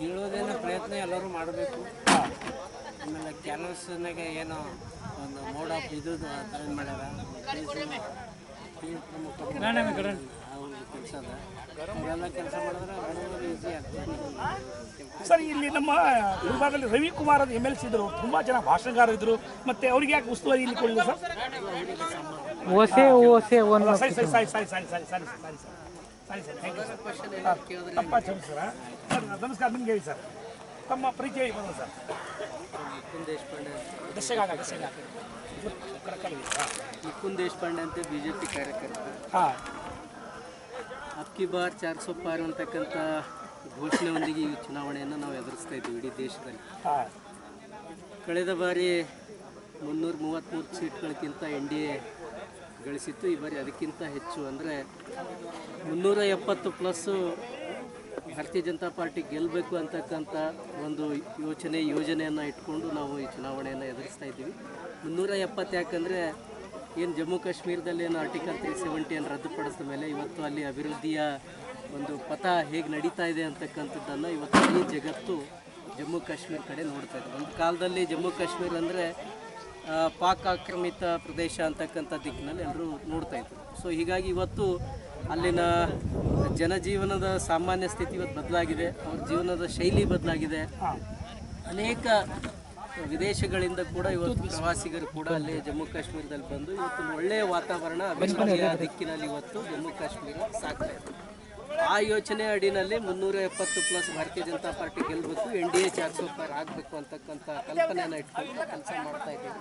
ಹೇಳೋದೇನೋ ಪ್ರಯತ್ನ ಎಲ್ಲರೂ ಮಾಡಬೇಕು. ಆಮೇಲೆ ಕ್ಯಾನ್ವಸ್ನಾಗ ಏನೋ ಒಂದು ಮೋಡ್ ಆಫ್ ಇದು ಮಾಡ್ಯಾರ? ಅವ್ರದ್ದು ಕೆಲಸ ಅದ ಕೆಲಸ ಮಾಡಿದ್ರೆ ಬಡವರು ಈಸಿ ಆಗ್ತದೆ. ಸರ್ ಇಲ್ಲಿ ನಮ್ಮ ವಿಭಾಗದಲ್ಲಿ ರವಿಕುಮಾರ್ ಅಂತ ಎಂ ಎಲ್ ಸಿ ಇದ್ರು ತುಂಬಾ ಜನ ಭಾಷಣಕಾರ ಇದ್ರು ಮತ್ತೆ ಅವ್ರಿಗೆ ಯಾಕೆ ಉಸ್ತುವಾರಿ ಇಲ್ಲಿ ಕೊಡಲಿಲ್ಲ ಸರ್? ಓಸೆ ಓಸೆ ಒನ್ ಸರಿ ಸರಿ ಸರಿ ಸರಿ ಸರಿ ಸರಿ ಸರಿ. ಸರಿ ಸರ್ ಸರಿ ಸರ್. ಥ್ಯಾಂಕ್ ಯು ಸರ್ ತಪ್ಪ ಕ್ಷಮಿಸಿ ಸರ್ ಸರ್ ನಮಸ್ಕಾರ ನಿಮ್ಗೆ ಹೇಳಿ ಸರ್. ತಮ್ಮ ಪರಿಚಯ ಬಂದ ಸರ್. ಮುಕುಂದ್ ದೇಶಪಾಂಡೆ ದಶಗಾಗ ದಶಗಾಗ ಅಂತ ಬಿ ಜೆ ಪಿ ಕಾರ್ಯಕರ್ತ. ಹಾಂ. ಅಕ್ಕಿ ಬಾರ್ ಚಾರ್ ಸೋ ಪಾರ್ ಅಂತಕ್ಕಂಥ ಘೋಷಣೆಯೊಂದಿಗೆ ಈ ಚುನಾವಣೆಯನ್ನು ನಾವು ಎದುರಿಸ್ತಾ ಇದ್ದೀವಿ ಇಡೀ ದೇಶದಲ್ಲಿ. ಹಾಂ. ಕಳೆದ ಬಾರಿ ಮುನ್ನೂರ ಮೂವತ್ತ್ಮೂರು ಸೀಟ್ಗಳಕ್ಕಿಂತ ಎನ್ ಡಿ ಎ ಗಳಿಸಿತ್ತು. ಈ ಬಾರಿ ಅದಕ್ಕಿಂತ ಹೆಚ್ಚು ಅಂದರೆ ಮುನ್ನೂರ ಎಪ್ಪತ್ತು ಪ್ಲಸ್ಸು ಭಾರತೀಯ ಜನತಾ ಪಾರ್ಟಿ ಗೆಲ್ಲಬೇಕು ಅಂತಕ್ಕಂಥ ಒಂದು ಯೋಚನೆ, ಯೋಜನೆಯನ್ನು ಇಟ್ಕೊಂಡು ನಾವು ಈ ಚುನಾವಣೆಯನ್ನು ಎದುರಿಸ್ತಾ ಇದ್ದೀವಿ. ಮುನ್ನೂರ ಎಪ್ಪತ್ತು ಯಾಕಂದರೆ ಏನು ಜಮ್ಮು ಕಾಶ್ಮೀರದಲ್ಲಿ ಏನು ಆರ್ಟಿಕಲ್ ತ್ರೀ ಸೆವೆಂಟಿಯನ್ನು ರದ್ದುಪಡಿಸಿದ ಮೇಲೆ ಇವತ್ತು ಅಲ್ಲಿ ಅಭಿವೃದ್ಧಿಯ ಒಂದು ಪಥ ಹೇಗೆ ನಡೀತಾ ಇದೆ ಅಂತಕ್ಕಂಥದ್ದನ್ನು ಇವತ್ತು ಇಡೀ ಜಗತ್ತು ಜಮ್ಮು ಕಾಶ್ಮೀರ ಕಡೆ ನೋಡ್ತಾ ಇದೆ. ಒಂದು ಕಾಲದಲ್ಲಿ ಜಮ್ಮು ಕಾಶ್ಮೀರ ಅಂದರೆ ಪಾಕ್ ಆಕ್ರಮಿತ ಪ್ರದೇಶ ಅಂತಕ್ಕಂಥ ದಿಕ್ಕಿನಲ್ಲಿ ಎಲ್ಲರೂ ನೋಡ್ತಾ ಇದ್ರು. ಸೊ ಹೀಗಾಗಿ ಇವತ್ತು ಅಲ್ಲಿನ ಜನಜೀವನದ ಸಾಮಾನ್ಯ ಸ್ಥಿತಿ ಇವತ್ತು ಬದಲಾಗಿದೆ, ಅವ್ರ ಜೀವನದ ಶೈಲಿ ಬದಲಾಗಿದೆ. ಅನೇಕ ವಿದೇಶಗಳಿಂದ ಕೂಡ ಇವತ್ತು ಪ್ರವಾಸಿಗರು ಕೂಡ ಅಲ್ಲಿ ಜಮ್ಮು ಕಾಶ್ಮೀರದಲ್ಲಿ ಬಂದು ಇವತ್ತು ಒಳ್ಳೆಯ ವಾತಾವರಣ, ಅಭಿವೃದ್ಧಿಯ ದಿಕ್ಕಿನಲ್ಲಿ ಇವತ್ತು ಜಮ್ಮು ಕಾಶ್ಮೀರ ಸಾಕ್ತಾ ಇದೆ ಆ ಯೋಚನೆ ಅಡಿನಲ್ಲಿ ಮುನ್ನೂರ ಎಪ್ಪತ್ತು ಪ್ಲಸ್ ಭಾರತೀಯ ಜನತಾ ಪಾರ್ಟಿ ಗೆಲ್ಲಬೇಕು ಎನ್ ಡಿ ಎ ಚಾರ್ಸೋಪರ್ ಆಗಬೇಕು ಅಂತಕ್ಕಂಥ ಕಲ್ಪನೆಯನ್ನು ಇಟ್ಕೊಂಡು ಕೆಲಸ ಮಾಡ್ತಾ ಇದ್ದೀವಿ.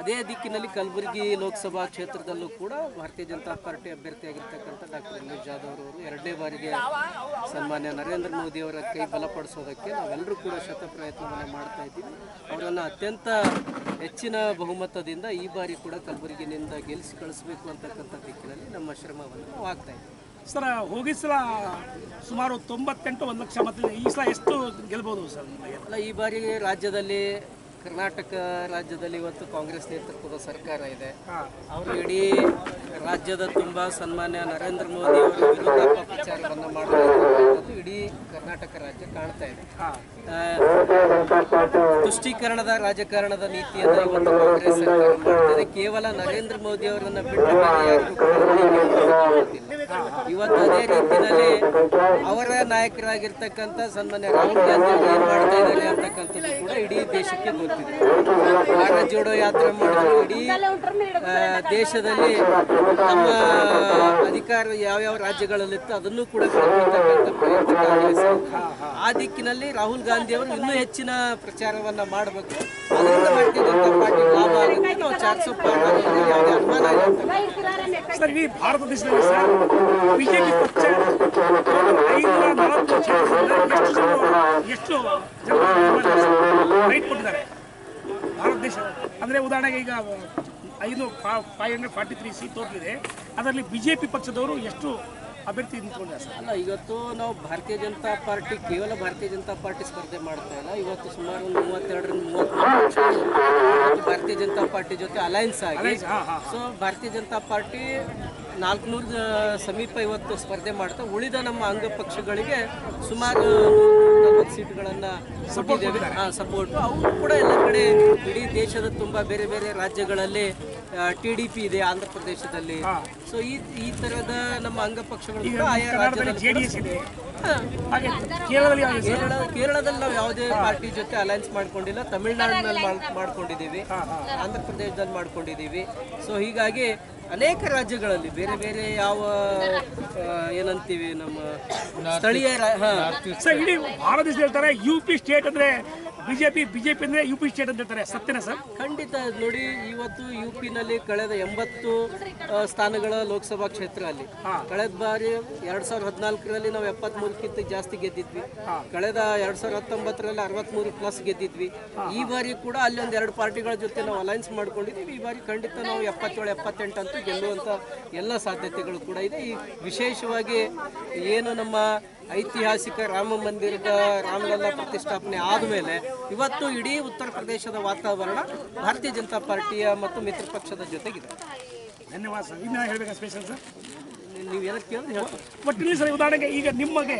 ಅದೇ ದಿಕ್ಕಿನಲ್ಲಿ ಕಲಬುರಗಿ ಲೋಕಸಭಾ ಕ್ಷೇತ್ರದಲ್ಲೂ ಕೂಡ ಭಾರತೀಯ ಜನತಾ ಪಾರ್ಟಿ ಅಭ್ಯರ್ಥಿಯಾಗಿರ್ತಕ್ಕಂಥ ಡಾಕ್ಟರ್ ಉಮೇಶ್ ಜಾಧವ್ ಅವರು ಎರಡನೇ ಬಾರಿಗೆ ಸನ್ಮಾನ್ಯ ನರೇಂದ್ರ ಮೋದಿ ಅವರ ಕೈ ಬಲಪಡಿಸೋದಕ್ಕೆ ನಾವೆಲ್ಲರೂ ಕೂಡ ಶತ ಪ್ರಯತ್ನವನ್ನು ಮಾಡ್ತಾ ಇದ್ದೀವಿ. ಅವರನ್ನು ಅತ್ಯಂತ ಹೆಚ್ಚಿನ ಬಹುಮತದಿಂದ ಈ ಬಾರಿ ಕೂಡ ಕಲಬುರಗಿನಿಂದ ಗೆಲ್ಲಿಸಿ ಕಳಿಸಬೇಕು ಅಂತಕ್ಕಂಥ ದಿಕ್ಕಿನಲ್ಲಿ ನಮ್ಮ ಶ್ರಮವನ್ನು ನಾವು ಆಗ್ತಾ ಇದ್ದೀವಿ. ಸರ್ ಹೋಗಿ ಸಲ ಸುಮಾರು ತೊಂಬತ್ತೆಂಟು ಒಂದು ಲಕ್ಷ ಮತ ಈ ಸಲ ಎಷ್ಟು ಗೆಲ್ಬೋದು ಸರ್ ಅಲ್ಲ ಈ ಬಾರಿ ರಾಜ್ಯದಲ್ಲಿ ಕರ್ನಾಟಕ ರಾಜ್ಯದಲ್ಲಿ ಇವತ್ತು ಕಾಂಗ್ರೆಸ್ ನೇತೃತ್ವದ ಸರ್ಕಾರ ಇದೆ. ಅವರು ಇಡೀ ರಾಜ್ಯದ ತುಂಬ ಸನ್ಮಾನ್ಯ ನರೇಂದ್ರ ಮೋದಿ ಅವರ ವಿರುದ್ಧ ಅಪಪ್ರಚಾರವನ್ನು ಮಾಡಬೇಕು ಇಡೀ ಕರ್ನಾಟಕ ರಾಜ್ಯ ಕಾಣ್ತಾ ಇದೆ. ತುಷ್ಟೀಕರಣದ ರಾಜಕಾರಣದ ನೀತಿಯನ್ನು ಇವತ್ತು ಕಾಂಗ್ರೆಸ್ ಸರ್ಕಾರ ಕೇವಲ ನರೇಂದ್ರ ಮೋದಿ ಅವರನ್ನು ಬಿಟ್ಟು ಬೇರೆ ಯಾರಿಗೂ ಕೂಡ ಗೊತ್ತಿಲ್ಲ. ಇವತ್ತು ಅದೇ ರೀತಿಯಲ್ಲಿ ಅವರ ನಾಯಕರಾಗಿರ್ತಕ್ಕಂಥ ಸನ್ಮಾನ್ಯ ರಾಹುಲ್ ಗಾಂಧಿ ಅವರು ಏನ್ ಮಾಡ್ತಾ ಇದ್ದಾರೆ ಅಂತಕ್ಕಂಥದ್ದು ಕೂಡ ಇಡೀ ದೇಶಕ್ಕೆ ಗೊತ್ತಿದೆ. ಭಾರತ್ ಜೋಡೋ ಯಾತ್ರೆ ಮಾಡಿದ್ರು ಇಡೀ ದೇಶದಲ್ಲಿ ನಮ್ಮ ಅಧಿಕಾರ ಯಾವ್ಯಾವ ರಾಜ್ಯಗಳಲ್ಲಿತ್ತು ಅದನ್ನು ಕೂಡ ಕಳ್ಕೊಳ್ತಕ್ಕಂಥ ಪ್ರಯತ್ನ ಕಾಂಗ್ರೆಸ್ ಇದೆ. ಆ ದಿಕ್ಕಿನಲ್ಲಿ ರಾಹುಲ್ ಗಾಂಧಿ ಅವರು ಇನ್ನೂ ಹೆಚ್ಚಿನ ಪ್ರಚಾರವನ್ನ ಮಾಡಬೇಕು. ಅದರಿಂದ ಭಾರತೀಯ ಜನತಾ ಪಾರ್ಟಿ ಲಾಭ ಸರ್ ಇಡೀ ಭಾರತ ದೇಶದಲ್ಲಿ ಸರ್, ಬಿಜೆಪಿ ಪಕ್ಷ ಐನೂರ ನಲವತ್ತು ಎಷ್ಟು ರೈಟ್ ಕೊಟ್ಟಿದ್ದಾರೆ? ಭಾರತ ದೇಶ. ಅಂದ್ರೆ ಉದಾಹರಣೆಗೆ ಈಗ ಐದು five hundred forty three seat ತೋರಿಸಿದೆ. ಅದರಲ್ಲಿ ಬಿಜೆಪಿ ಪಕ್ಷದವರು ಎಷ್ಟು ಅಭ್ಯರ್ಥಿ ಅಲ್ಲ ಇವತ್ತು ನಾವು ಭಾರತೀಯ ಜನತಾ ಪಾರ್ಟಿ ಕೇವಲ ಭಾರತೀಯ ಜನತಾ ಪಾರ್ಟಿ ಸ್ಪರ್ಧೆ ಮಾಡ್ತಾ ಇಲ್ಲ. ಇವತ್ತು ಸುಮಾರು ಒಂದು ಮೂವತ್ತೆರಡರಿಂದ ಮೂವತ್ತ್ಮೂರು ಭಾರತೀಯ ಜನತಾ ಪಾರ್ಟಿ ಜೊತೆ ಅಲೈನ್ಸ್ ಆಗಿ ಹಾಂ ಹಾಂ. ಸೊ ಭಾರತೀಯ ಜನತಾ ಪಾರ್ಟಿ ನಾಲ್ಕುನೂರು ಸಮೀಪ ಇವತ್ತು ಸ್ಪರ್ಧೆ ಮಾಡ್ತಾ ಉಳಿದ ನಮ್ಮ ಅಂಗಪಕ್ಷಗಳಿಗೆ ಸುಮಾರು ನಲವತ್ತು ಸೀಟ್ಗಳನ್ನು ಕೊಟ್ಟಿದ್ದೇವೆ. ಹಾಂ ಸಪೋರ್ಟು ಅವರು ಕೂಡ ಎಲ್ಲ ಕಡೆ ಇಡೀ ದೇಶದ ತುಂಬ ಬೇರೆ ಬೇರೆ ರಾಜ್ಯಗಳಲ್ಲಿ ಟಿ ಡಿ ಪಿ ಇದೆ ಆಂಧ್ರ ಪ್ರದೇಶದಲ್ಲಿ. ಸೊ ಈ ಈ ಥರದ ನಮ್ಮ ಅಂಗಪಕ್ಷಗಳು ಕೂಡ ಆಯಾ ರಾಜ್ಯದಲ್ಲಿ ಕೇರಳ ಕೇರಳದಲ್ಲಿ ನಾವು ಯಾವುದೇ ಪಾರ್ಟಿ ಜೊತೆ ಅಲೈನ್ಸ್ ಮಾಡ್ಕೊಂಡಿಲ್ಲ. ತಮಿಳ್ನಾಡಿನಲ್ಲಿ ಮಾಡ್- ಮಾಡ್ಕೊಂಡಿದ್ದೀವಿ. ಆಂಧ್ರ ಪ್ರದೇಶದಲ್ಲಿ ಮಾಡ್ಕೊಂಡಿದ್ದೀವಿ. ಸೊ ಹೀಗಾಗಿ ಅನೇಕ ರಾಜ್ಯಗಳಲ್ಲಿ ಬೇರೆ ಬೇರೆ ಯಾವ ಆ, ಏನಂತೀವಿ ನಮ್ಮ ಸ್ಥಳೀಯ ರಾ- ಹಾ. ಸರ್ ಇಡೀ ಭಾರತ ದೇಶ ಹೇಳ್ತಾರೆ ಯು ಪಿ ಸ್ಟೇಟ್ ಅಂದ್ರೆ ಬಿಜೆಪಿ ಬಿಜೆಪಿ ಅಂದ್ರೆ ಯು ಪಿ ಸ್ಟೇಟ್ ಅಂತ ಹೇಳ್ತಾರೆ. ಸತ್ಯನ ಸರ್? ಖಂಡಿತ ನೋಡಿ ಇವತ್ತು ಯು ಪಿನಲ್ಲಿ ಕಳೆದ ಎಂಬತ್ತು ಸ್ಥಾನಗಳ ಲೋಕಸಭಾ ಕ್ಷೇತ್ರ ಅಲ್ಲಿ. ಕಳೆದ ಬಾರಿ ಎರಡ್ ಸಾವಿರದ ಹದಿನಾಲ್ಕರಲ್ಲಿ ನಾವು ಎಪ್ಪತ್ಮೂರಕ್ಕಿಂತ ಜಾಸ್ತಿ ಗೆದ್ದಿದ್ವಿ. ಕಳೆದ ಎರಡ್ ಸಾವಿರದ ಹತ್ತೊಂಬತ್ತರಲ್ಲಿ ಅರವತ್ಮೂರು ಪ್ಲಸ್ ಗೆದ್ದಿದ್ವಿ. ಈ ಬಾರಿ ಕೂಡ ಅಲ್ಲಿ ಒಂದು ಎರಡು ಪಾರ್ಟಿಗಳ ಜೊತೆ ನಾವು ಅಲೈನ್ಸ್ ಮಾಡ್ಕೊಂಡಿದ್ದೀವಿ. ಈ ಬಾರಿ ಖಂಡಿತ ನಾವು ಎಪ್ಪತ್ತೇಳು ಎಪ್ಪತ್ತೆಂಟು ಅಂತೂ ಗೆಲ್ಲುವಂತ ಎಲ್ಲ ಸಾಧ್ಯತೆಗಳು ಕೂಡ ಇದೆ. ಈ ವಿಶೇಷವಾಗಿ ಏನು ನಮ್ಮ ಐತಿಹಾಸಿಕ ರಾಮ ಮಂದಿರದ ರಾಮಲಲ್ಲಾ ಪ್ರತಿಷ್ಠಾಪನೆ ಆದಮೇಲೆ ಇವತ್ತು ಇಡೀ ಉತ್ತರ ಪ್ರದೇಶದ ವಾತಾವರಣ ಭಾರತೀಯ ಜನತಾ ಪಾರ್ಟಿಯ ಮತ್ತು ಮಿತ್ರ ಪಕ್ಷದ ಜೊತೆಗಿದೆ. ಧನ್ಯವಾದ ಸರ್. ಇನ್ನು ಹೇಳ್ಬೇಕಾ ಸ್ಪೆಷಲ್ ಸರ್? ನೀವು ಕೇಳಿದ್ರೆ? ಒಟ್ಟಿನಲ್ಲಿ ಸರ್ ಉದಾಹರಣೆಗೆ ಈಗ ನಿಮಗೆ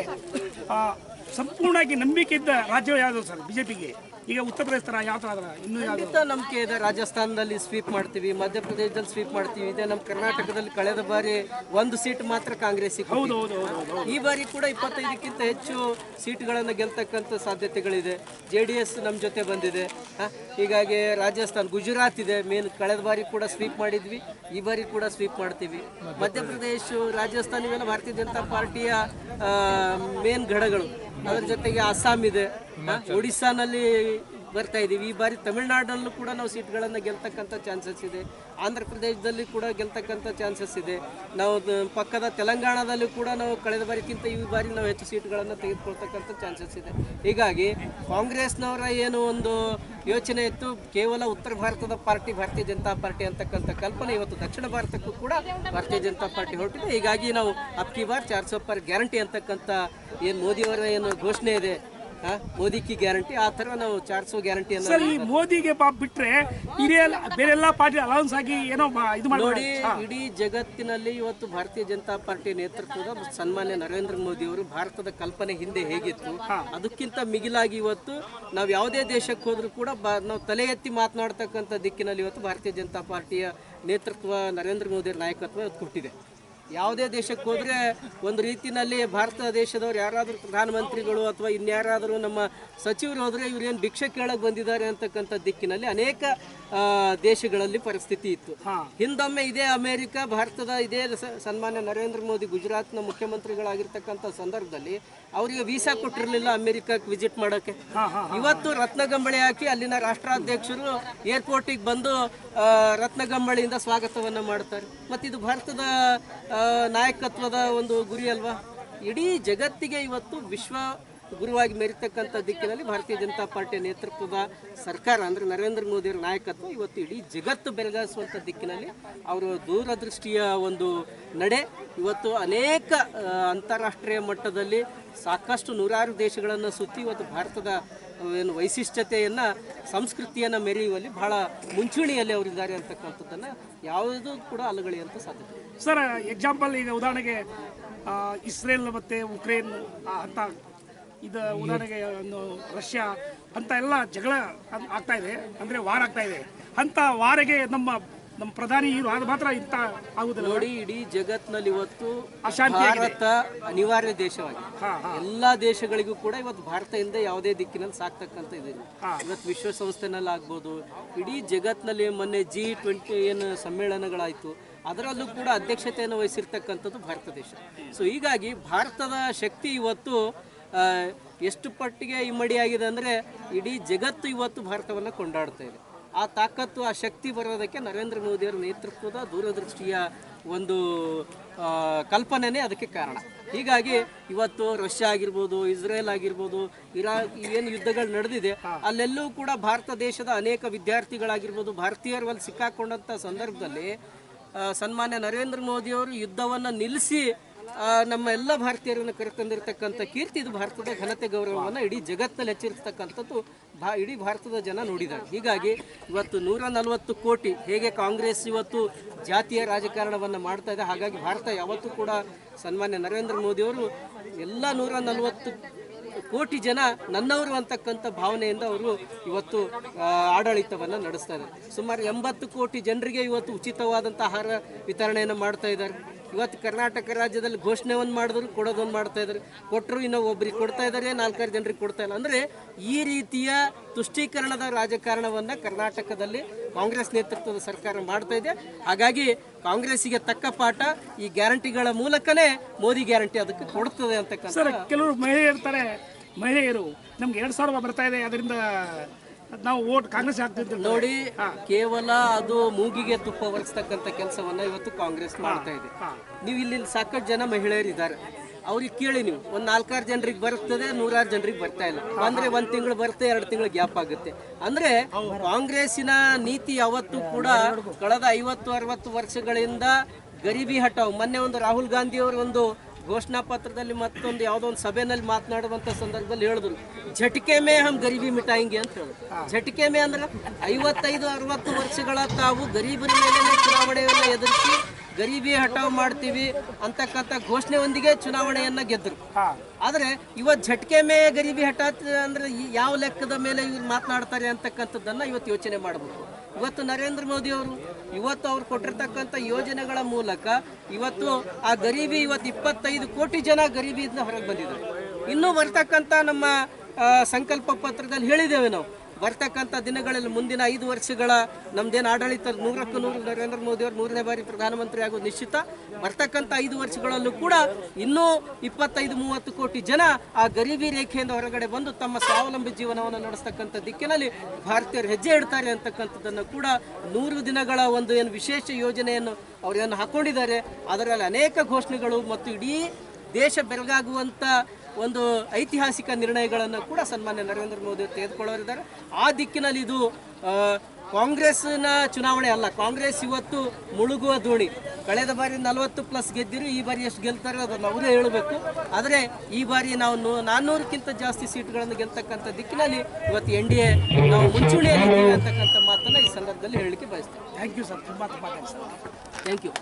ಸಂಪೂರ್ಣವಾಗಿ ನಂಬಿಕೆ ಇದ್ದ ರಾಜ್ಯ ಯಾವುದು ಸರ್ ಬಿಜೆಪಿಗೆ ಈಗ ಉತ್ತರ ಪ್ರದೇಶ ಥರ ಯಾವ ಥರ ಅದರ? ಇನ್ನೂ ಕೇದ ಖಂಡಿತ ನಂಬಿಕೆ ಇದೆ. ರಾಜಸ್ಥಾನದಲ್ಲಿ ಸ್ವೀಪ್ ಮಾಡ್ತೀವಿ ಮಧ್ಯಪ್ರದೇಶದಲ್ಲಿ ಸ್ವೀಪ್ ಮಾಡ್ತೀವಿ. ಇದೆ ನಮ್ಮ ಕರ್ನಾಟಕದಲ್ಲಿ ಕಳೆದ ಬಾರಿ ಒಂದು ಸೀಟ್ ಮಾತ್ರ ಕಾಂಗ್ರೆಸ್ ಹೌದು ಹೌದು ಹೌದು ಈ ಬಾರಿ ಕೂಡ ಇಪ್ಪತ್ತೈದಕ್ಕಿಂತ ಹೆಚ್ಚು ಸೀಟ್ಗಳನ್ನು ಗೆಲ್ತಕ್ಕಂಥ ಸಾಧ್ಯತೆಗಳಿದೆ. ಜೆ ಡಿ ಎಸ್ ನಮ್ಮ ಜೊತೆ ಬಂದಿದೆ? ಹೀಗಾಗಿ ರಾಜಸ್ಥಾನ್ ಗುಜರಾತ್ ಇದೆ. ಮೇನ್ ಕಳೆದ ಬಾರಿ ಕೂಡ ಸ್ವೀಪ್ ಮಾಡಿದ್ವಿ. ಈ ಬಾರಿ ಕೂಡ ಸ್ವೀಪ್ ಮಾಡ್ತೀವಿ. ಮಧ್ಯಪ್ರದೇಶ ರಾಜಸ್ಥಾನ ಇವೆಲ್ಲ ಭಾರತೀಯ ಜನತಾ ಪಾರ್ಟಿಯ ಮೇನ್ ಘಡಗಳು. ಅದರ ಜೊತೆಗೆ ಅಸ್ಸಾಂ ಇದೆ? ಒಡಿಸ್ಸಾನಲ್ಲಿ ಬರ್ತಾ ಇದ್ದೀವಿ. ಈ ಬಾರಿ ತಮಿಳುನಾಡಲ್ಲೂ ಕೂಡ ನಾವು ಸೀಟ್ಗಳನ್ನು ಗೆಲ್ತಕ್ಕಂಥ ಚಾನ್ಸಸ್ ಇದೆ. ಆಂಧ್ರ ಪ್ರದೇಶದಲ್ಲಿ ಕೂಡ ಗೆಲ್ತಕ್ಕಂಥ ಚಾನ್ಸಸ್ ಇದೆ. ನಾವು ಪಕ್ಕದ ತೆಲಂಗಾಣದಲ್ಲೂ ಕೂಡ ನಾವು ಕಳೆದ ಬಾರಿಗಿಂತ ಈ ಬಾರಿ ನಾವು ಹೆಚ್ಚು ಸೀಟ್ಗಳನ್ನು ತೆಗೆದುಕೊಳ್ತಕ್ಕಂಥ ಚಾನ್ಸಸ್ ಇದೆ. ಹೀಗಾಗಿ ಕಾಂಗ್ರೆಸ್ನವರ ಏನು ಒಂದು ಯೋಚನೆ ಇತ್ತು, ಕೇವಲ ಉತ್ತರ ಭಾರತದ ಪಾರ್ಟಿ, ಭಾರತೀಯ ಜನತಾ ಪಾರ್ಟಿ ಅಂತಕ್ಕಂಥ ಕಲ್ಪನೆ ಇವತ್ತು ದಕ್ಷಿಣ ಭಾರತಕ್ಕೂ ಕೂಡ ಭಾರತೀಯ ಜನತಾ ಪಾರ್ಟಿ ಹೊರಟಿದೆ. ಹೀಗಾಗಿ ನಾವು ಅಪ್ಕಿ ಬಾರ್ ಚಾರ್ ಸौ ಪರ್ ಗ್ಯಾರಂಟಿ ಅಂತಕ್ಕಂಥ ಏನು ಮೋದಿಯವರ ಏನು ಘೋಷಣೆ ಇದೆ ಆ, ಮೋದಿ ಕಿ ಗ್ಯಾರಂಟಿ ಆ ತರ ನಾವು ಚಾರ್ಸೋ ಗ್ಯಾರಂಟಿ ಸರ್ ಈ ಮೋದಿಗೆ ಪಾಪ ಬಿಟ್ರೆ ಹಿರಿಯ ಬೇರೆಲ್ಲ ಪಾರ್ಟಿ ಅಲೌನ್ಸ್ ಆಗಿ ಏನೋ ಇದು ಮಾಡಿ ನೋಡಿ ಇಡೀ ಜಗತ್ತಿನಲ್ಲಿ ಇವತ್ತು ಭಾರತೀಯ ಜನತಾ ಪಾರ್ಟಿ ನೇತೃತ್ವದ ಸನ್ಮಾನ್ಯ ನರೇಂದ್ರ ಮೋದಿ ಅವರು ಭಾರತದ ಕಲ್ಪನೆ ಹಿಂದೆ ಹೇಗಿತ್ತು ಅದಕ್ಕಿಂತ ಮಿಗಿಲಾಗಿ ಇವತ್ತು ನಾವು ಯಾವುದೇ ದೇಶಕ್ಕೆ ಹೋದ್ರೂ ಕೂಡ ನಾವು ತಲೆ ಎತ್ತಿ ಮಾತನಾಡ್ತಕ್ಕಂಥ ದಿಕ್ಕಿನಲ್ಲಿ ಇವತ್ತು ಭಾರತೀಯ ಜನತಾ ಪಾರ್ಟಿಯ ನೇತೃತ್ವ ನರೇಂದ್ರ ಮೋದಿ ನಾಯಕತ್ವ ಇವತ್ತು ಕೊಟ್ಟಿದೆ. ಯಾವುದೇ ದೇಶಕ್ಕೆ ಹೋದರೆ ಒಂದು ರೀತಿಯಲ್ಲಿ ಭಾರತ ದೇಶದವ್ರು ಯಾರಾದರೂ ಪ್ರಧಾನಮಂತ್ರಿಗಳು ಅಥವಾ ಇನ್ಯಾರಾದರೂ ನಮ್ಮ ಸಚಿವರು ಹೋದರೆ ಇವರೇನು ಭಿಕ್ಷೆ ಕೇಳಕ್ಕೆ ಬಂದಿದ್ದಾರೆ ಅಂತಕ್ಕಂಥ ದಿಕ್ಕಿನಲ್ಲಿ ಅನೇಕ ದೇಶಗಳಲ್ಲಿ ಪರಿಸ್ಥಿತಿ ಇತ್ತು. ಹಿಂದೊಮ್ಮೆ ಇದೇ ಅಮೆರಿಕ ಭಾರತದ ಇದೇ ಸನ್ಮಾನ್ಯ ನರೇಂದ್ರ ಮೋದಿ ಗುಜರಾತ್ನ ಮುಖ್ಯಮಂತ್ರಿಗಳಾಗಿರ್ತಕ್ಕಂಥ ಸಂದರ್ಭದಲ್ಲಿ ಅವರಿಗೆ ವೀಸಾ ಕೊಟ್ಟಿರಲಿಲ್ಲ ಅಮೆರಿಕಕ್ಕೆ ವಿಸಿಟ್ ಮಾಡೋಕ್ಕೆ. ಇವತ್ತು ರತ್ನಗಂಬಳಿ ಹಾಕಿ ಅಲ್ಲಿನ ರಾಷ್ಟ್ರಾಧ್ಯಕ್ಷರು ಏರ್ಪೋರ್ಟಿಗೆ ಬಂದು ಆ, ರತ್ನಗಂಬಳಿಯಿಂದ ಸ್ವಾಗತವನ್ನು ಮಾಡ್ತಾರೆ. ಮತ್ತು ಇದು ಭಾರತದ ನಾಯಕತ್ವದ ಒಂದು ಗುರಿ ಅಲ್ವಾ? ಇಡೀ ಜಗತ್ತಿಗೆ ಇವತ್ತು ವಿಶ್ವ ಗುರುವಾಗಿ ಮೆರಿತಕ್ಕಂಥ ದಿಕ್ಕಿನಲ್ಲಿ ಭಾರತೀಯ ಜನತಾ ಪಾರ್ಟಿಯ ನೇತೃತ್ವದ ಸರ್ಕಾರ ಅಂದರೆ ನರೇಂದ್ರ ಮೋದಿಯವರ ನಾಯಕತ್ವ ಇವತ್ತು ಇಡೀ ಜಗತ್ತು ಬೆಳಗಾಯಿಸುವಂಥ ದಿಕ್ಕಿನಲ್ಲಿ ಅವರ ದೂರದೃಷ್ಟಿಯ ಒಂದು ನಡೆ. ಇವತ್ತು ಅನೇಕ ಅಂತಾರಾಷ್ಟ್ರೀಯ ಮಟ್ಟದಲ್ಲಿ ಸಾಕಷ್ಟು ನೂರಾರು ದೇಶಗಳನ್ನು ಸುತ್ತಿ ಇವತ್ತು ಭಾರತದ ಏನು ವೈಶಿಷ್ಟ್ಯತೆಯನ್ನು, ಸಂಸ್ಕೃತಿಯನ್ನು ಮೆರೆಯುವಲ್ಲಿ ಬಹಳ ಮುಂಚೂಣಿಯಲ್ಲಿ ಅವರಿದ್ದಾರೆ ಅಂತಕ್ಕಂಥದ್ದನ್ನು ಯಾವುದೂ ಕೂಡ ಅಲುಗಳೆಯುವಂಥ ಸಾಧ್ಯ. ಸರ್ ಎಕ್ಸಾಂಪಲ್ ಈಗ ಉದಾಹರಣೆಗೆ ಇಸ್ರೇಲ್ ಮತ್ತೆ ಉಕ್ರೇನ್ ಅಂತ ಇದು ಉದಾಹರಣೆಗೆ, ಒಂದು ರಷ್ಯಾ ಅಂತ ಎಲ್ಲ ಜಗಳ ಆಗ್ತಾ ಇದೆ, ಅಂದ್ರೆ ವಾರ ಆಗ್ತಾ ಇದೆ ಅಂತ ವಾರಿಗೆ ನಮ್ಮ ನಮ್ಮ ಪ್ರಧಾನಿ ಇವರು ಅದು ಮಾತ್ರ ಇಂತ ಆಗುದಿಲ್ಲ. ನೋಡಿ ಇಡೀ ಜಗತ್ನಲ್ಲಿ ಇವತ್ತು ಅಶಾಂತಿ ಭಾರತ ಅನಿವಾರ್ಯ ದೇಶವಾಗಿದೆ. ಎಲ್ಲಾ ದೇಶಗಳಿಗೂ ಕೂಡ ಇವತ್ತು ಭಾರತದಿಂದ ಯಾವುದೇ ದಿಕ್ಕಿನಲ್ಲಿ ಸಾಕ್ತಕ್ಕಂತ ಇದೆ ಇವತ್ತು ವಿಶ್ವಸಂಸ್ಥೆನಲ್ಲಿ ಆಗ್ಬೋದು ಇಡೀ ಜಗತ್ನಲ್ಲಿ ಮೊನ್ನೆ ಜಿ ಟ್ವೆಂಟಿ ಏನು ಸಮ್ಮೇಳನಗಳಾಯಿತು ಅದರಲ್ಲೂ ಕೂಡ ಅಧ್ಯಕ್ಷತೆಯನ್ನು ವಹಿಸಿರ್ತಕ್ಕಂಥದ್ದು ಭಾರತ ದೇಶ. ಸೊ ಹೀಗಾಗಿ ಭಾರತದ ಶಕ್ತಿ ಇವತ್ತು ಎಷ್ಟು ಪಟ್ಟಿಗೆ ಇಮ್ಮಡಿಯಾಗಿದೆ ಅಂದರೆ ಇಡೀ ಜಗತ್ತು ಇವತ್ತು ಭಾರತವನ್ನು ಕೊಂಡಾಡ್ತಾ ಇದೆ. ಆ ತಾಕತ್ತು ಆ ಶಕ್ತಿ ಬರೋದಕ್ಕೆ ನರೇಂದ್ರ ಮೋದಿಯವರ ನೇತೃತ್ವದ ದೂರದೃಷ್ಟಿಯ ಒಂದು ಕಲ್ಪನೆನೇ ಅದಕ್ಕೆ ಕಾರಣ. ಹೀಗಾಗಿ ಇವತ್ತು ರಷ್ಯಾ ಆಗಿರ್ಬೋದು ಇಸ್ರೇಲ್ ಆಗಿರ್ಬೋದು ಇರಾಕ್ ಏನು ಯುದ್ಧಗಳು ನಡೆದಿದೆ ಅಲ್ಲೆಲ್ಲೂ ಕೂಡ ಭಾರತ ದೇಶದ ಅನೇಕ ವಿದ್ಯಾರ್ಥಿಗಳಾಗಿರ್ಬೋದು ಭಾರತೀಯರು ಅಲ್ಲಿ ಸಿಕ್ಕಾಕೊಂಡಂಥ ಸಂದರ್ಭದಲ್ಲಿ ಸನ್ಮಾನ್ಯ ನರೇಂದ್ರ ಮೋದಿಯವರು ಯುದ್ಧವನ್ನು ನಿಲ್ಲಿಸಿ ನಮ್ಮ ಎಲ್ಲ ಭಾರತೀಯರನ್ನು ಕರೆತಂದಿರತಕ್ಕಂಥ ಕೀರ್ತಿ ಇದು ಭಾರತದ ಘನತೆ ಗೌರವವನ್ನು ಇಡೀ ಜಗತ್ತಲ್ಲಿ ಹೆಚ್ಚಿರ್ತಕ್ಕಂಥದ್ದು ಭಾ, ಇಡೀ ಭಾರತದ ಜನ ನೋಡಿದ್ದಾರೆ. ಹೀಗಾಗಿ ಇವತ್ತು ನೂರ ನಲವತ್ತು ಕೋಟಿ ಹೇಗೆ ಕಾಂಗ್ರೆಸ್ ಇವತ್ತು ಜಾತಿಯ ರಾಜಕಾರಣವನ್ನು ಮಾಡ್ತಾ ಇದೆ, ಹಾಗಾಗಿ ಭಾರತ ಯಾವತ್ತೂ ಕೂಡ ಸನ್ಮಾನ್ಯ ನರೇಂದ್ರ ಮೋದಿಯವರು ಎಲ್ಲ ನೂರ ನಲವತ್ತು ಕೋಟಿ ಜನ ನನ್ನವರು ಅಂತಕ್ಕಂಥ ಭಾವನೆಯಿಂದ ಅವರು ಇವತ್ತು ಆಡಳಿತವನ್ನು ನಡೆಸ್ತಾ ಇದ್ದಾರೆ. ಸುಮಾರು ಎಂಬತ್ತು ಕೋಟಿ ಜನರಿಗೆ ಇವತ್ತು ಉಚಿತವಾದಂಥ ಆಹಾರ ವಿತರಣೆಯನ್ನು ಮಾಡ್ತಾ ಇದ್ದಾರೆ. ಇವತ್ತು ಕರ್ನಾಟಕ ರಾಜ್ಯದಲ್ಲಿ ಘೋಷಣೆ ಒಂದು ಮಾಡಿದ್ರು, ಕೊಡೋದೊಂದು ಮಾಡ್ತಾ ಇದ್ರು. ಕೊಟ್ಟರು ಇನ್ನೂ ಒಬ್ರಿಗೆ ಕೊಡ್ತಾ ಇದ್ದಾರೆ, ನಾಲ್ಕಾರು ಜನರಿಗೆ ಕೊಡ್ತಾ ಇಲ್ಲ. ಅಂದರೆ ಈ ರೀತಿಯ ತುಷ್ಟೀಕರಣದ ರಾಜಕಾರಣವನ್ನು ಕರ್ನಾಟಕದಲ್ಲಿ ಕಾಂಗ್ರೆಸ್ ನೇತೃತ್ವದ ಸರ್ಕಾರ ಮಾಡ್ತಾ ಇದೆ. ಹಾಗಾಗಿ ಕಾಂಗ್ರೆಸ್ಸಿಗೆ ತಕ್ಕ ಪಾಠ ಈ ಗ್ಯಾರಂಟಿಗಳ ಮೂಲಕನೇ ಮೋದಿ ಗ್ಯಾರಂಟಿ ಅದಕ್ಕೆ ಕೊಡ್ತದೆ ಅಂತಕ್ಕಂಥ ಕೆಲವರು ಮಹಿಳೆ ಇರ್ತಾರೆ. ಮಹಿಳೆಯರು, ನಮ್ಗೆ ಎರಡು ಸಾವಿರ ಬರ್ತಾ ಇದೆ, ಅದರಿಂದ ನಾವು ಓಟ್ ಕಾಂಗ್ರೆಸ್ ನೋಡಿ ಕೇವಲ ಅದು ಮೂಗಿಗೆ ತುಪ್ಪ ಒರೆಸ್ತಕ್ಕಂಥ ಕೆಲಸವನ್ನ ಇವತ್ತು ಕಾಂಗ್ರೆಸ್ ಮಾಡ್ತಾ ಇದೆ. ನೀವು ಇಲ್ಲಿ ಸಾಕಷ್ಟು ಜನ ಮಹಿಳೆಯರಿದ್ದಾರೆ. ಅವ್ರಿಗೆ ಕೇಳಿ ನೀವು ಒಂದ್ ನಾಲ್ಕಾರು ಜನರಿಗೆ ಬರ್ತದೆ ನೂರಾರು ಜನರಿಗೆ ಬರ್ತಾ ಇಲ್ಲ. ಅಂದ್ರೆ ಒಂದ್ ತಿಂಗಳು ಬರುತ್ತೆ ಎರಡು ತಿಂಗಳು ಗ್ಯಾಪ್ ಆಗುತ್ತೆ. ಅಂದ್ರೆ ಕಾಂಗ್ರೆಸ್ಸಿನ ನೀತಿ ಯಾವತ್ತು ಕೂಡ ಕಳೆದ ಐವತ್ತು ಅರವತ್ತು ವರ್ಷಗಳಿಂದ ಗರೀಬಿ ಹಟಾವ್ ಮೊನ್ನೆ ಒಂದು ರಾಹುಲ್ ಗಾಂಧಿ ಅವರು ಒಂದು ಘೋಷಣಾ ಪತ್ರದಲ್ಲಿ ಮತ್ತೊಂದು ಯಾವುದೋ ಒಂದು ಸಭೆಯಲ್ಲಿ ಮಾತನಾಡುವಂಥ ಸಂದರ್ಭದಲ್ಲಿ ಹೇಳಿದ್ರು. ಝಟಿಕೆ ಮೇ ಹಮ್ ಗರೀಬಿ ಮಿಟಾಯಿಂಗೆ ಅಂತ ಹೇಳಿದ್ರು. ಝಟಿಕೆ ಮೇ ಅಂದ್ರೆ ಐವತ್ತೈದು ಅರವತ್ತು ವರ್ಷಗಳ ತಾವು ಗರೀಬರ ಮೇಲೆ ಚುನಾವಣೆಯನ್ನು ಎದುರಿಸಿ ಗರೀಬಿ ಹಠಾವ್ ಮಾಡ್ತೀವಿ ಅಂತಕ್ಕಂಥ ಘೋಷಣೆಯೊಂದಿಗೆ ಚುನಾವಣೆಯನ್ನ ಗೆದ್ದರು ಆದರೆ ಇವತ್ತು ಝಟ್ಕೆ ಮೇ ಗರೀಬಿ ಹಠಾತ್ ಅಂದ್ರೆ ಯಾವ ಲೆಕ್ಕದ ಮೇಲೆ ಇವ್ರು ಮಾತನಾಡ್ತಾರೆ ಅಂತಕ್ಕಂಥದ್ದನ್ನ ಇವತ್ತು ಯೋಚನೆ ಮಾಡಬೇಕು ಇವತ್ತು ನರೇಂದ್ರ ಮೋದಿ ಅವರು, ಇವತ್ತು ಅವ್ರು ಕೊಟ್ಟಿರ್ತಕ್ಕಂಥ ಯೋಜನೆಗಳ ಮೂಲಕ ಇವತ್ತು ಆ ಗರೀಬಿ ಇವತ್ತು ಇಪ್ಪತ್ತೈದು ಕೋಟಿ ಜನ ಗರೀಬಿಯಿಂದ ಹೊರಗೆ ಬಂದಿದ್ದಾರೆ. ಇನ್ನೂ ಬರ್ತಕ್ಕಂಥ ನಮ್ಮ ಸಂಕಲ್ಪ ಪತ್ರದಲ್ಲಿ ಹೇಳಿದ್ದೇವೆ ನಾವು. ಬರ್ತಕ್ಕಂಥ ದಿನಗಳಲ್ಲಿ ಮುಂದಿನ ಐದು ವರ್ಷಗಳ ನಮ್ದೇನು ಆಡಳಿತ ನೂರಕ್ಕೂ ನೂರು ನರೇಂದ್ರ ಮೋದಿ ಅವರು ಮೂರನೇ ಬಾರಿ ಪ್ರಧಾನಮಂತ್ರಿ ಆಗೋದು ನಿಶ್ಚಿತ. ಬರ್ತಕ್ಕಂಥ ಐದು ವರ್ಷಗಳಲ್ಲೂ ಕೂಡ ಇನ್ನೂ ಇಪ್ಪತ್ತೈದು, ಮೂವತ್ತು ಕೋಟಿ ಜನ ಆ ಗರೀಬಿ ರೇಖೆಯಿಂದ ಹೊರಗಡೆ ಬಂದು ತಮ್ಮ ಸ್ವಾವಲಂಬಿ ಜೀವನವನ್ನು ನಡೆಸ್ತಕ್ಕಂಥ ದಿಕ್ಕಿನಲ್ಲಿ ಭಾರತೀಯರು ಹೆಜ್ಜೆ ಇಡ್ತಾರೆ ಅಂತಕ್ಕಂಥದ್ದನ್ನು ಕೂಡ ನೂರು ದಿನಗಳ ಒಂದು ಏನು ವಿಶೇಷ ಯೋಜನೆಯನ್ನು ಅವರೇನು ಹಾಕೊಂಡಿದ್ದಾರೆ. ಅದರಲ್ಲಿ ಅನೇಕ ಘೋಷಣೆಗಳು ಮತ್ತು ಇಡೀ ದೇಶ ಬೆರಗಾಗುವಂಥ ಒಂದು ಐತಿಹಾಸಿಕ ನಿರ್ಣಯಗಳನ್ನು ಕೂಡ ಸನ್ಮಾನ್ಯ ನರೇಂದ್ರ ಮೋದಿ ತೆಗೆದುಕೊಳ್ಳೋರಿದ್ದಾರೆ. ಆ ದಿಕ್ಕಿನಲ್ಲಿ ಇದು ಕಾಂಗ್ರೆಸ್ನ ಚುನಾವಣೆ ಅಲ್ಲ ಕಾಂಗ್ರೆಸ್ ಇವತ್ತು ಮುಳುಗುವ ದೋಣಿ. ಕಳೆದ ಬಾರಿ ನಲವತ್ತು ಪ್ಲಸ್ ಗೆದ್ದಿರು ಈ ಬಾರಿ ಎಷ್ಟು ಗೆಲ್ತಾರೆ ಅದನ್ನು ಅವರೇ ಹೇಳಬೇಕು. ಆದರೆ ಈ ಬಾರಿ ನಾವು ನಾನ್ನೂರಕ್ಕಿಂತ ಜಾಸ್ತಿ ಸೀಟ್ಗಳನ್ನು ಗೆಲ್ತಕ್ಕಂಥ ದಿಕ್ಕಿನಲ್ಲಿ ಇವತ್ತು ಎನ್ ಡಿ ಎ ನಾವು ಮುಂಚೂಣಿಯಲ್ಲಿ ಅಂತಕ್ಕಂಥ ಮಾತನ್ನು ಈ ಸಂದರ್ಭದಲ್ಲಿ ಹೇಳಲಿಕ್ಕೆ ಬಯಸ್ತೇವೆ ಥ್ಯಾಂಕ್ ಯು ಸರ್ ತುಂಬ ತುಂಬ ಥ್ಯಾಂಕ್ಸ್ ಥ್ಯಾಂಕ್ ಯು